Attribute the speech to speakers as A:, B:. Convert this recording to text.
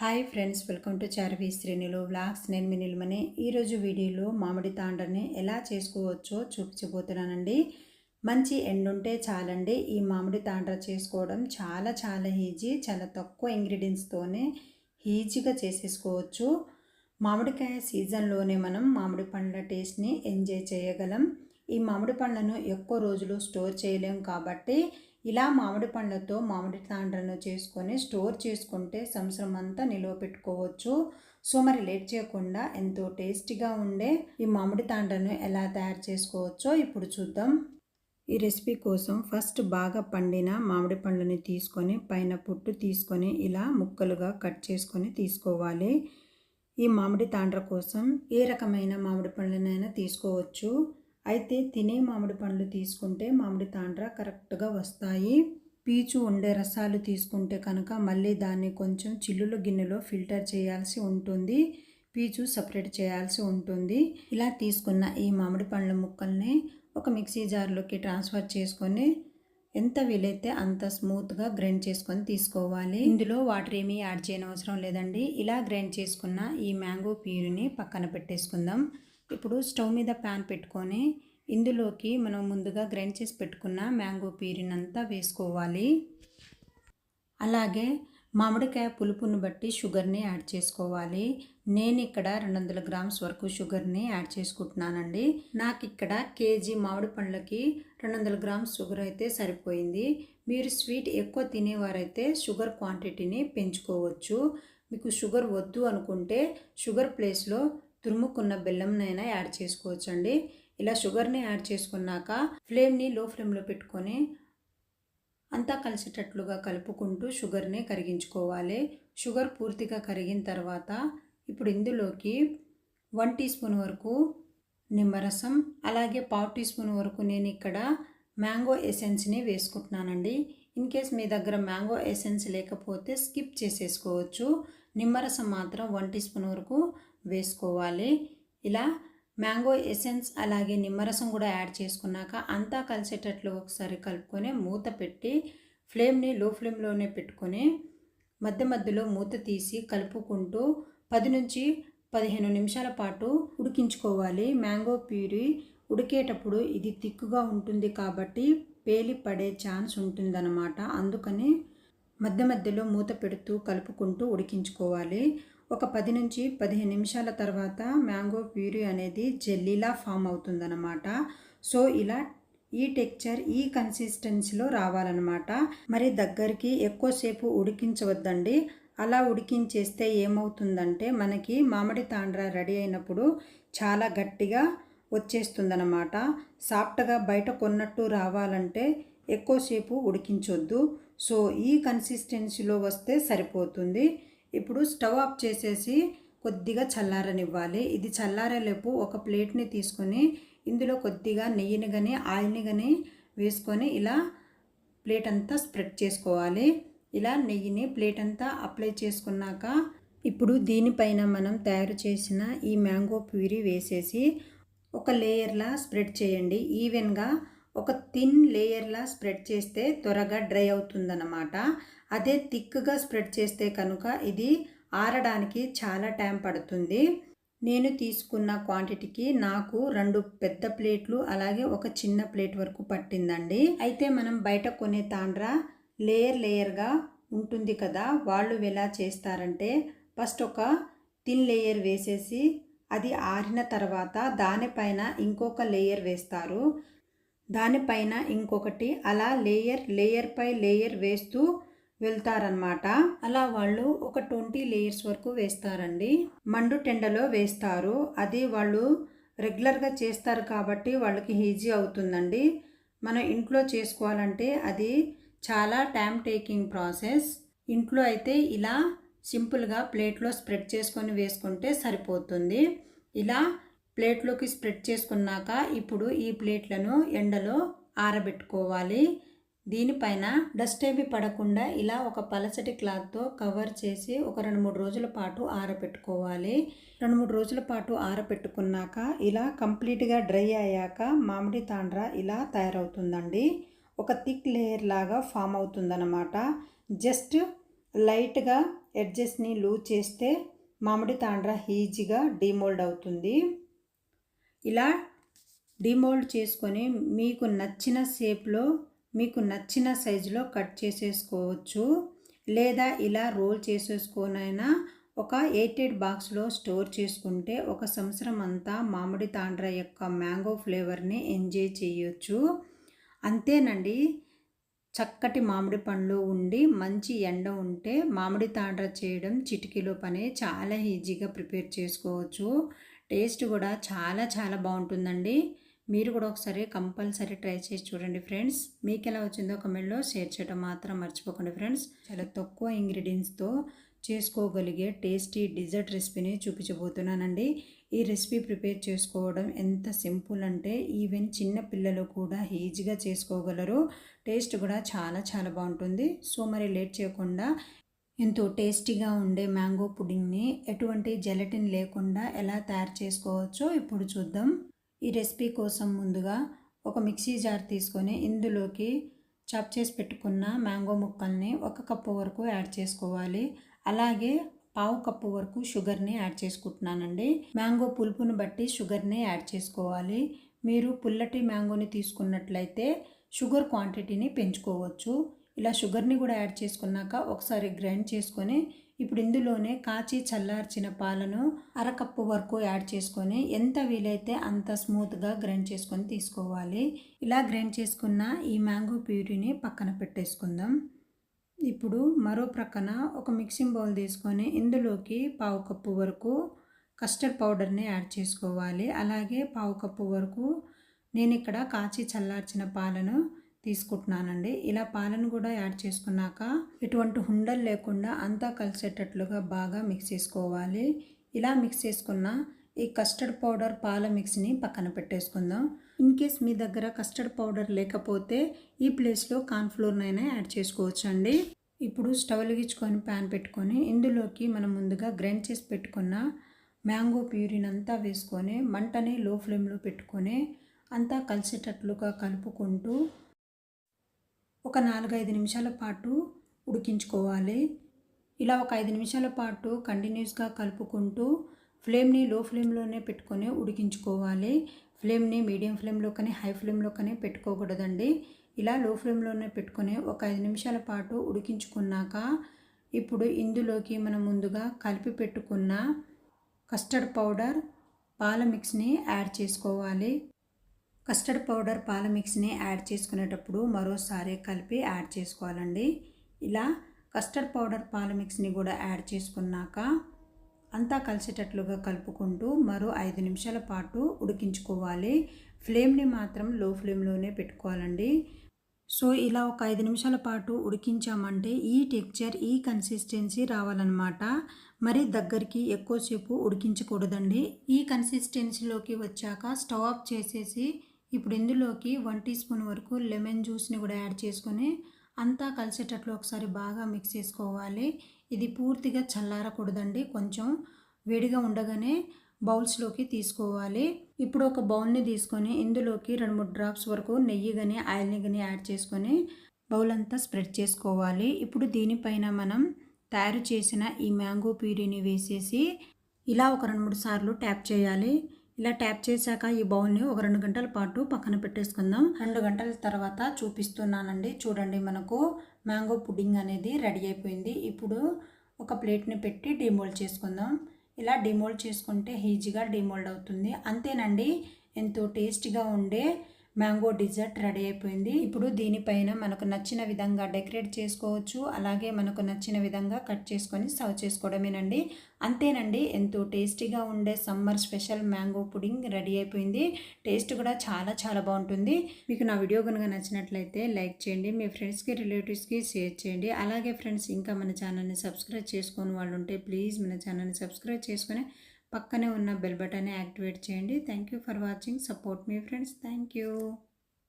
A: Hi friends welcome to Charvi Srenulu vlogs. నేను మీ నిల్మని. ఈరోజు వీడియోలో మామిడి తాండ్రని ఎలా చేసుకోవచ్చో చూపించబోతున్నానండి. మంచి ఎండుంటే చాలండి. ఈ మామిడి తాండ్ర చేసుకోవడం చాలా చాలా ఈజీ. చాలా తక్కువ ఇంగ్రీడియంట్స్తోనే ఈజీగా చేసేసుకోవచ్చు. మామిడికాయ సీజన్లోనే మనం మామిడి పండ్ల టేస్ట్ని ఎంజాయ్ చేయగలం. ఈ మామిడి పండ్లను ఎక్కువ రోజులు స్టోర్ చేయలేం కాబట్టి ఇలా మామిడి పండ్లతో మామిడి తాండ్రను చేసుకొని స్టోర్ చేసుకుంటే సంవత్సరం అంతా నిల్వ పెట్టుకోవచ్చు. సో మరి లేట్ చేయకుండా ఎంతో టేస్టీగా ఉండే ఈ మామిడి తాండ్రను ఎలా తయారు చేసుకోవచ్చో ఇప్పుడు చూద్దాం. ఈ రెసిపీ కోసం ఫస్ట్ బాగా పండిన మామిడి పండ్లని తీసుకొని పైన పుట్టు తీసుకొని ఇలా ముక్కలుగా కట్ చేసుకొని తీసుకోవాలి. ఈ మామిడి తాండ్ర కోసం ఏ రకమైన మామిడి పండ్లనైనా తీసుకోవచ్చు. అయితే తినే మామిడి పండ్లు తీసుకుంటే మామిడి తాండ్ర కరెక్ట్గా వస్తాయి. పీచు ఉండే రసాలు తీసుకుంటే కనుక మళ్ళీ దాన్ని కొంచెం చిల్లుల గిన్నెలో ఫిల్టర్ చేయాల్సి ఉంటుంది. పీచు సపరేట్ చేయాల్సి ఉంటుంది. ఇలా తీసుకున్న ఈ మామిడి పండ్ల ముక్కల్ని ఒక మిక్సీ జార్లోకి ట్రాన్స్ఫర్ చేసుకొని ఎంత వీలైతే అంత స్మూత్గా గ్రైండ్ చేసుకొని తీసుకోవాలి. ఇందులో వాటర్ ఏమీ యాడ్ చేయనవసరం లేదండి. ఇలా గ్రైండ్ చేసుకున్న ఈ మ్యాంగో ప్యూరిని పక్కన పెట్టేసుకుందాం. ఇప్పుడు స్టవ్ మీద ప్యాన్ పెట్టుకొని ఇందులోకి మనం ముందుగా గ్రైండ్ చేసి పెట్టుకున్న మ్యాంగో పీరినంతా వేసుకోవాలి. అలాగే మామిడికాయ పులుపును బట్టి షుగర్ని యాడ్ చేసుకోవాలి. నేను ఇక్కడ రెండు వందల గ్రామ్స్ వరకు షుగర్ని యాడ్ చేసుకుంటున్నానండి. నాకు ఇక్కడ కేజీ మామిడి పండ్లకి రెండు వందల గ్రామ్స్ షుగర్ అయితే సరిపోయింది. మీరు స్వీట్ ఎక్కువ తినేవారైతే షుగర్ క్వాంటిటీని పెంచుకోవచ్చు. మీకు షుగర్ వద్దు అనుకుంటే షుగర్ ప్లేస్లో తురుముకున్న బెల్లంనైనా యాడ్ చేసుకోవచ్చు అండి ఇలా షుగర్ని యాడ్ చేసుకున్నాక ఫ్లేమ్ని లో ఫ్లేమ్లో పెట్టుకొని అంతా కలిసేటట్లుగా కలుపుకుంటూ షుగర్ని కరిగించుకోవాలి. షుగర్ పూర్తిగా కరిగిన తర్వాత ఇప్పుడు ఇందులోకి వన్ టీ స్పూన్ వరకు నిమ్మరసం అలాగే పావు టీ స్పూన్ వరకు నేను ఇక్కడ మ్యాంగో ఎసెన్స్ని వేసుకుంటున్నానండి. ఇన్ కేస్ మీ దగ్గర మ్యాంగో ఎసెన్స్ లేకపోతే స్కిప్ చేసేసుకోవచ్చు. నిమ్మరసం మాత్రం వన్ టీ స్పూన్ వరకు వేసుకోవాలి. ఇలా మ్యాంగో ఎసెన్స్ అలాగే నిమ్మరసం కూడా యాడ్ చేసుకున్నాక అంతా కలిసేటట్లు ఒకసారి కలుపుకొని మూత పెట్టి ఫ్లేమ్ని లో ఫ్లేమ్లోనే పెట్టుకొని మధ్య మధ్యలో మూత తీసి కలుపుకుంటూ పది నుంచి పదిహేను నిమిషాల పాటు ఉడికించుకోవాలి. మ్యాంగో ప్యూరీ ఉడికేటప్పుడు ఇది తిక్కుగా ఉంటుంది కాబట్టి పేలి పడే ఛాన్స్ ఉంటుందన్నమాట. అందుకని మధ్య మధ్యలో మూత పెడుతూ కలుపుకుంటూ ఉడికించుకోవాలి. ఒక పది నుంచి పదిహేను నిమిషాల తర్వాత మ్యాంగో ప్యూరీ అనేది జెల్లీలా ఫామ్ అవుతుందన్నమాట. సో ఇలా ఈ టెక్చర్ ఈ కన్సిస్టెన్సీలో రావాలన్నమాట. మరి దగ్గరికి ఎక్కువసేపు ఉడికించవద్దండి. అలా ఉడికించేస్తే ఏమవుతుందంటే మనకి మామిడి తాండ్ర రెడీ అయినప్పుడు చాలా గట్టిగా వచ్చేస్తుందన్నమాట. సాఫ్ట్గా బయట కొన్నట్టు రావాలంటే ఎక్కువసేపు ఉడికించొద్దు. సో ఈ కన్సిస్టెన్సీలో వస్తే సరిపోతుంది. ఇప్పుడు స్టవ్ ఆఫ్ చేసేసి కొద్దిగా చల్లారనివ్వాలి. ఇది చల్లారేలోపు ఒక ప్లేట్ని తీసుకొని ఇందులో కొద్దిగా నెయ్యిని కానీ ఆయిల్ని కానీ వేసుకొని ఇలా ప్లేట్ అంతా స్ప్రెడ్ చేసుకోవాలి. ఇలా నెయ్యిని ప్లేట్ అంతా అప్లై చేసుకున్నాక ఇప్పుడు దీనిపైన మనం తయారు చేసిన ఈ మ్యాంగో ప్యూరీ వేసేసి ఒక లేయర్లా స్ప్రెడ్ చేయండి. ఈవెన్గా ఒక థిన్ లేయర్లా స్ప్రెడ్ చేస్తే త్వరగా డ్రై అవుతుందన్నమాట. అదే థిక్గా స్ప్రెడ్ చేస్తే కనుక ఇది ఆరడానికి చాలా టైం పడుతుంది. నేను తీసుకున్న క్వాంటిటీకి నాకు రెండు పెద్ద ప్లేట్లు అలాగే ఒక చిన్న ప్లేట్ వరకు పట్టిందండి. అయితే మనం బయట కొనే తాండ్ర లేయర్ లేయర్గా ఉంటుంది కదా వాళ్ళు ఎలా చేస్తారంటే ఫస్ట్ ఒక థిన్ లేయర్ వేసేసి అది ఆరిన తర్వాత దానిపైన ఇంకొక లేయర్ వేస్తారు. దానిపైన ఇంకొకటి అలా లేయర్ లేయర్ పై లేయర్ వేస్తూ వెళ్తారనమాట అలా వాళ్ళు ఒక ట్వంటీ లేయర్స్ వరకు వేస్తారండి. మండు టెండలో వేస్తారు. అది వాళ్ళు రెగ్యులర్గా చేస్తారు కాబట్టి వాళ్ళకి ఈజీ అవుతుందండి. మనం ఇంట్లో చేసుకోవాలంటే అది చాలా టైం టేకింగ్ ప్రాసెస్. ఇంట్లో అయితే ఇలా సింపుల్గా ప్లేట్లో స్ప్రెడ్ చేసుకొని వేసుకుంటే సరిపోతుంది. ఇలా ప్లేట్లోకి స్ప్రెడ్ చేసుకున్నాక ఇప్పుడు ఈ ప్లేట్లను ఎండలో ఆరబెట్టుకోవాలి. దీనిపైన డస్ట్ ఏమి పడకుండా ఇలా ఒక పలచటి క్లాత్తో కవర్ చేసి ఒక రెండు మూడు రోజుల పాటు ఆరబెట్టుకోవాలి. రెండు మూడు రోజుల పాటు ఆరబెట్టుకున్నాక ఇలా కంప్లీట్గా డ్రై అయ్యాక మామిడి తాండ్ర ఇలా తయారవుతుందండి. ఒక థిక్ లేయర్ లాగా ఫామ్ అవుతుందన్నమాట. జస్ట్ లైట్గా ఎడ్జెస్ని లూజ్ చేస్తే మామిడి తాండ్ర ఈజీగా డీమోల్డ్ అవుతుంది. ఇలా డీమోల్డ్ చేసుకొని మీకు నచ్చిన షేప్లో మీకు నచ్చిన సైజులో కట్ చేసేసుకోవచ్చు. లేదా ఇలా రోల్ చేసేసుకొనైనా ఒక ఎయిటెడ్ బాక్స్లో స్టోర్ చేసుకుంటే ఒక సంవత్సరం అంతా మామిడి తాండ్ర యొక్క మ్యాంగో ఫ్లేవర్ని ఎంజాయ్ చేయొచ్చు. అంతేనండి. చక్కటి మామిడి పండ్లు ఉండి మంచి ఎండ ఉంటే మామిడి తాండ్ర చేయడం చిటికీలో పని చాలా ఈజీగా ప్రిపేర్ చేసుకోవచ్చు. టేస్ట్ కూడా చాలా చాలా బాగుంటుందండి. మీరు కూడా ఒకసారి కంపల్సరీ ట్రై చేసి చూడండి ఫ్రెండ్స్. మీకు ఎలా వచ్చిందో కమెంట్లో షేర్ చేయడం మాత్రం మర్చిపోకండి ఫ్రెండ్స్. చాలా తక్కువ ఇంగ్రీడియంట్స్తో చేసుకోగలిగే టేస్టీ డిజర్ట్ రెసిపీని చూపించబోతున్నానండి. ఈ రెసిపీ ప్రిపేర్ చేసుకోవడం ఎంత సింపుల్ అంటే ఈవెన్ చిన్న పిల్లలు కూడా ఈజీగా చేసుకోగలరు. టేస్ట్ కూడా చాలా చాలా బాగుంటుంది. సో మరి లేట్ చేయకుండా ఎంతో టేస్టీగా ఉండే మ్యాంగో పుడింగ్ని ఎటువంటి జెలటిన్ లేకుండా ఎలా తయారు చేసుకోవచ్చో ఇప్పుడు చూద్దాం. ఈ రెసిపీ కోసం ముందుగా ఒక మిక్సీ జార్ తీసుకొని ఇందులోకి చాప్ చేసి పెట్టుకున్న మ్యాంగో ముక్కల్ని ఒక కప్పు వరకు యాడ్ చేసుకోవాలి. అలాగే పావు కప్పు వరకు షుగర్ని యాడ్ చేసుకుంటున్నానండి. మ్యాంగో పులుపును బట్టి షుగర్ని యాడ్ చేసుకోవాలి. మీరు పుల్లటి మ్యాంగోని తీసుకున్నట్లయితే షుగర్ క్వాంటిటీని పెంచుకోవచ్చు. ఇలా షుగర్ని కూడా యాడ్ చేసుకున్నాక ఒకసారి గ్రైండ్ చేసుకొని ఇప్పుడు ఇందులోనే కాచి చల్లార్చిన పాలను అరకప్పు వరకు యాడ్ చేసుకొని ఎంత వీలైతే అంత స్మూత్గా గ్రైండ్ చేసుకొని తీసుకోవాలి. ఇలా గ్రైండ్ చేసుకున్న ఈ మ్యాంగో ప్యూరీని పక్కన పెట్టేసుకుందాం. ఇప్పుడు మరో ప్రక్కన ఒక మిక్సింగ్ బౌల్ తీసుకొని ఇందులోకి పావు కప్పు వరకు కస్టర్డ్ పౌడర్ని యాడ్ చేసుకోవాలి. అలాగే పావు కప్పు వరకు నేను ఇక్కడ కాచి చల్లార్చిన పాలను తీసుకుంటున్నానండి. ఇలా పాలను కూడా యాడ్ చేసుకున్నాక ఎటువంటి హుండలు లేకుండా అంతా కలిసేటట్లుగా బాగా మిక్స్ చేసుకోవాలి. ఇలా మిక్స్ చేసుకున్న ఈ కస్టర్డ్ పౌడర్ పాల మిక్స్ని పక్కన పెట్టేసుకుందాం. ఇన్ కేస్ మీ దగ్గర కస్టర్డ్ పౌడర్ లేకపోతే ఈ ప్లేస్లో కార్న్ఫ్లోర్నైనా యాడ్ చేసుకోవచ్చండి. ఇప్పుడు స్టవ్ వెలిగించుకొని ప్యాన్ పెట్టుకొని ఇందులోకి మనం ముందుగా గ్రైండ్ చేసి పెట్టుకున్న మ్యాంగో ప్యూరిన్ అంతా వేసుకొని మంటని లో ఫ్లేమ్లో పెట్టుకొని అంతా కలిసేటట్లుగా కలుపుకుంటూ ఒక నాలుగైదు నిమిషాల పాటు ఉడికించుకోవాలి. ఇలా ఒక ఐదు నిమిషాల పాటు కంటిన్యూస్గా కలుపుకుంటూ ఫ్లేమ్ని లో ఫ్లేమ్లోనే పెట్టుకొని ఉడికించుకోవాలి. ఫ్లేమ్ని మీడియం ఫ్లేమ్లో కానీ హై ఫ్లేమ్లో కానీ పెట్టుకోకూడదండి. ఇలా లో ఫ్లేమ్లోనే పెట్టుకొని ఒక ఐదు నిమిషాల పాటు ఉడికించుకున్నాక ఇప్పుడు ఇందులోకి మనం ముందుగా కలిపి పెట్టుకున్న కస్టర్డ్ పౌడర్ పాల మిక్స్ని యాడ్ చేసుకోవాలి. కస్టర్డ్ పౌడర్ పాల మిక్స్ని యాడ్ చేసుకునేటప్పుడు మరోసారి కలిపి యాడ్ చేసుకోవాలండి. ఇలా కస్టర్డ్ పౌడర్ పాల మిక్స్ని కూడా యాడ్ చేసుకున్నాక అంతా కలిసేటట్లుగా కలుపుకుంటూ మరో ఐదు నిమిషాల పాటు ఉడికించుకోవాలి. ఫ్లేమ్ని మాత్రం లో ఫ్లేమ్లోనే పెట్టుకోవాలండి. సో ఇలా ఒక ఐదు నిమిషాల పాటు ఉడికించామంటే ఈ టెక్చర్ ఈ కన్సిస్టెన్సీ రావాలన్నమాట. మరి దగ్గరికి ఎక్కువసేపు ఉడికించకూడదండి. ఈ కన్సిస్టెన్సీలోకి వచ్చాక స్టవ్ ఆఫ్ చేసేసి ఇప్పుడు ఇందులోకి వన్ టీ స్పూన్ వరకు లెమన్ జ్యూస్ని కూడా యాడ్ చేసుకొని అంతా కలిసేటట్లు ఒకసారి బాగా మిక్స్ చేసుకోవాలి. ఇది పూర్తిగా చల్లారకూడదండి. కొంచెం వేడిగా ఉండగానే బౌల్స్లోకి తీసుకోవాలి. ఇప్పుడు ఒక బౌల్ని తీసుకొని ఇందులోకి రెండు మూడు డ్రాప్స్ వరకు నెయ్యి కానీ ఆయిల్ని కానీ యాడ్ చేసుకొని బౌల్ అంతా స్ప్రెడ్ చేసుకోవాలి. ఇప్పుడు దీనిపైన మనం తయారు చేసిన ఈ మ్యాంగో ప్యూరీని వేసేసి ఇలా ఒక రెండు మూడు సార్లు ట్యాప్ చేయాలి. ఇలా ట్యాప్ చేశాక ఈ బౌల్ని ఒక రెండు గంటల పాటు పక్కన పెట్టేసుకుందాం. రెండు గంటల తర్వాత చూపిస్తున్నానండి. చూడండి మనకు మ్యాంగో పుడ్డింగ్ అనేది రెడీ అయిపోయింది. ఇప్పుడు ఒక ప్లేట్ని పెట్టి డిమోల్డ్ చేసుకుందాం. ఇలా డిమోల్డ్ చేసుకుంటే ఈజీగా డిమోల్డ్ అవుతుంది. అంతేనండి ఎంతో టేస్టీగా ఉండే మ్యాంగో డిజర్ట్ రెడీ అయిపోయింది. ఇప్పుడు దీనిపైన మనకు నచ్చిన విధంగా డెకరేట్ చేసుకోవచ్చు. అలాగే మనకు నచ్చిన విధంగా కట్ చేసుకొని సర్వ్ చేసుకోవడమేనండి. అంతేనండి ఎంతో టేస్టీగా ఉండే summer special mango pudding ready అయిపోయింది. టేస్ట్ కూడా చాలా చాలా బాగుంటుంది. మీకు నా వీడియో కనుక నచ్చినట్లయితే లైక్ చేయండి మీ ఫ్రెండ్స్కి రిలేటివ్స్కి షేర్ చేయండి. అలాగే ఫ్రెండ్స్ ఇంకా మన ఛానల్ని సబ్స్క్రైబ్ చేసుకొని వాళ్ళు ఉంటే ప్లీజ్ మన ఛానల్ని సబ్స్క్రైబ్ చేసుకొని పక్కనే ఉన్న బెల్ బటన్ యాక్టివేట్ చేయండి. Thank you for watching support me friends thank you